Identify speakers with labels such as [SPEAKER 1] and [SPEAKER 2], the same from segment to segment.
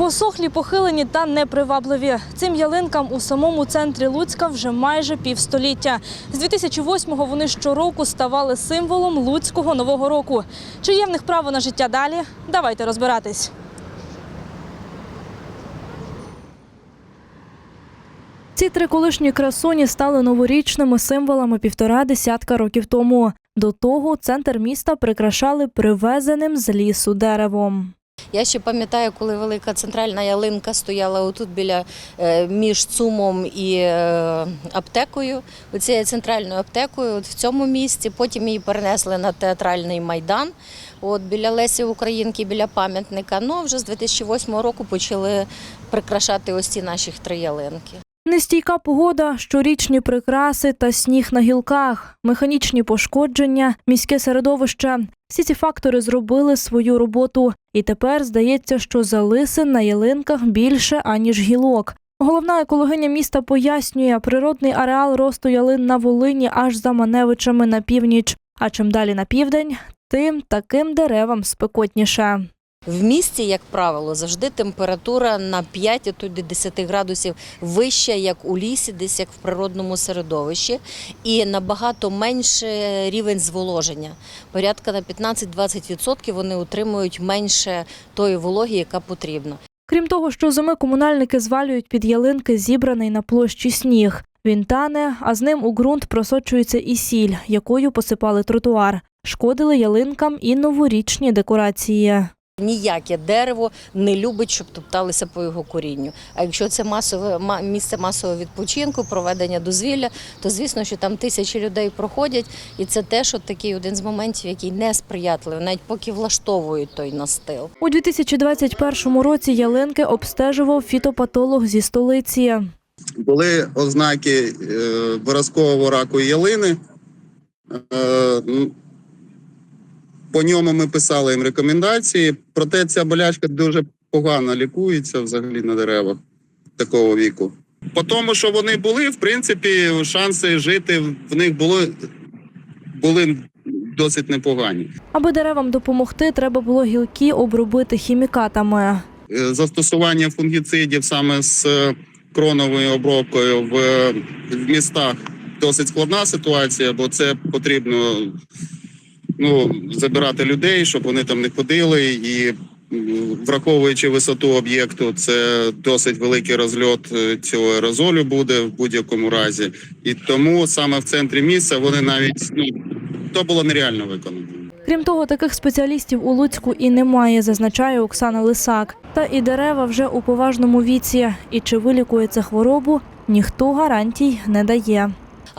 [SPEAKER 1] Посохлі, похилені та непривабливі. Цим ялинкам у самому центрі Луцька вже майже півстоліття. З 2008-го вони щороку ставали символом Луцького нового року. Чи є в них право на життя далі? Давайте розбиратись. Ці три колишні красуні стали новорічними символами півтора десятка років тому. До того центр міста прикрашали привезеним з лісу деревом.
[SPEAKER 2] Я ще пам'ятаю, коли велика центральна ялинка стояла отут біля е, між ЦУМом і е, аптекою. Оцією центральною аптекою, от в цьому місці. Потім її перенесли на театральний майдан. От біля Лесі Українки, біля пам'ятника. Ну вже з 2008 року почали прикрашати ось ці наші три ялинки.
[SPEAKER 1] Нестійка погода, щорічні прикраси та сніг на гілках, механічні пошкодження, міське середовище. Всі ці фактори зробили свою роботу. І тепер здається, що залисин на ялинках більше, аніж гілок. Головна екологиня міста пояснює, природний ареал росту ялин на Волині аж за Маневичами на північ. А чим далі на південь, тим таким деревам спекотніше.
[SPEAKER 2] В місті, як правило, завжди температура на 5, а то до 10 градусів вища, як у лісі, десь як в природному середовищі, і набагато менше рівень зволоження. Порядка на 15-20% вони утримують менше тої вологи, яка потрібна.
[SPEAKER 1] Крім того, що зими комунальники звалюють під ялинки зібраний на площі сніг. Він тане, а з ним у ґрунт просочується і сіль, якою посипали тротуар. Шкодили ялинкам і новорічні декорації.
[SPEAKER 2] Ніяке дерево не любить, щоб топталися по його корінню. А якщо це масове ма- місце масового відпочинку, проведення дозвілля, то звісно, що там тисячі людей проходять, і це теж от такий один з моментів, який несприятливий, навіть поки влаштовують той настил.
[SPEAKER 1] У 2021 році ялинки обстежував фітопатолог зі столиці.
[SPEAKER 3] були ознаки е, виразкового раку ялини. По ньому ми писали їм рекомендації. Проте ця болячка дуже погано лікується взагалі на деревах такого віку. По тому, що вони були, в принципі, шанси жити в них були, були досить непогані.
[SPEAKER 1] Аби деревам допомогти, треба було гілки обробити хімікатами.
[SPEAKER 3] Е, застосування фунгіцидів саме з е, кроновою обробкою е, в містах досить складна ситуація, бо це потрібно ну, забирати людей, щоб вони там не ходили. І враховуючи висоту об'єкту, це досить великий розльот е, цього аерозолю буде в будь-якому разі. І тому саме в центрі міста вони навіть ну, то було нереально виконано.
[SPEAKER 1] Крім того, таких спеціалістів у Луцьку і немає, зазначає Оксана Лисак. Та і дерева вже у поважному віці. І чи вилікується хворобу, ніхто гарантій не дає.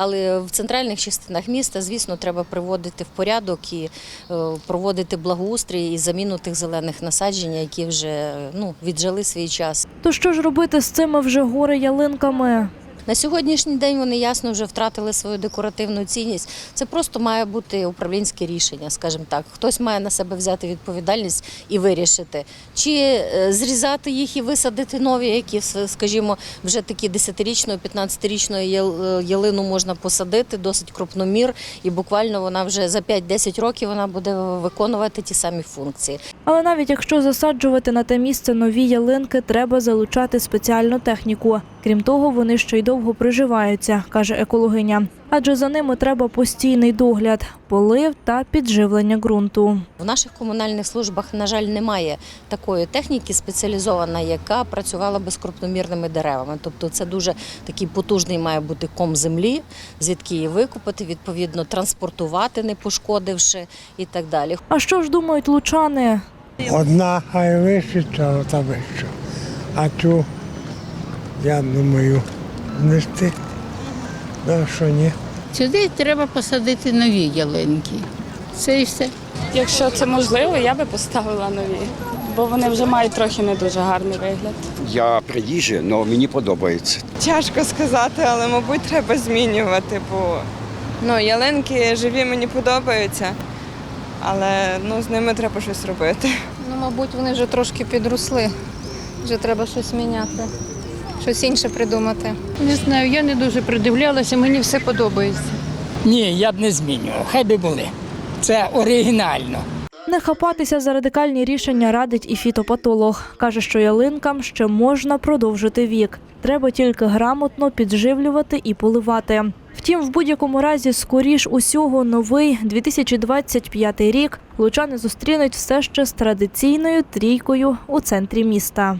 [SPEAKER 2] Але в центральних частинах міста, звісно, треба приводити в порядок і е, проводити благоустрій і заміну тих зелених насаджень, які вже ну, віджили свій час.
[SPEAKER 1] То що ж робити з цими вже горе ялинками?
[SPEAKER 2] На сьогоднішній день вони ясно вже втратили свою декоративну цінність. Це просто має бути управлінське рішення, скажімо так. Хтось має на себе взяти відповідальність і вирішити, чи е, зрізати їх і висадити нові, які, скажімо, вже такі 10-річної, 15-річної е, ялину можна посадити, досить крупномір, і буквально вона вже за 5-10 років вона буде виконувати ті самі функції.
[SPEAKER 1] Але навіть якщо засаджувати на те місце нові ялинки, треба залучати спеціальну техніку. Крім того, вони ще й довго приживаються, каже екологиня. Адже за ними треба постійний догляд, полив та підживлення ґрунту.
[SPEAKER 2] В наших комунальних службах, на жаль, немає такої техніки спеціалізованої, яка працювала би з крупномірними деревами. Тобто це дуже такий потужний має бути ком землі, звідки її викупити, відповідно транспортувати, не пошкодивши і так далі.
[SPEAKER 1] А що ж думають лучани?
[SPEAKER 4] Одна хай вишиться, ота вища. А цю, я думаю, знести. Да, що ні.
[SPEAKER 5] Сюди треба посадити нові ялинки. Це і все.
[SPEAKER 6] Якщо це можливо, я би поставила нові, бо вони вже мають трохи не дуже гарний вигляд.
[SPEAKER 7] Я приїжджу, але мені подобається.
[SPEAKER 8] Тяжко сказати, але мабуть треба змінювати, бо ну, ялинки живі мені подобаються, але ну, з ними треба щось робити.
[SPEAKER 9] Ну, мабуть, вони вже трошки підросли. Вже треба щось міняти, щось інше придумати.
[SPEAKER 5] Не знаю, я не дуже придивлялася, мені все подобається.
[SPEAKER 10] Ні, я б не змінював. Хай би були. Це оригінально.
[SPEAKER 1] Не хапатися за радикальні рішення радить і фітопатолог. Каже, що ялинкам ще можна продовжити вік. Треба тільки грамотно підживлювати і поливати. Втім, в будь-якому разі, скоріш усього, новий 2025 рік лучани зустрінуть все ще з традиційною трійкою у центрі міста.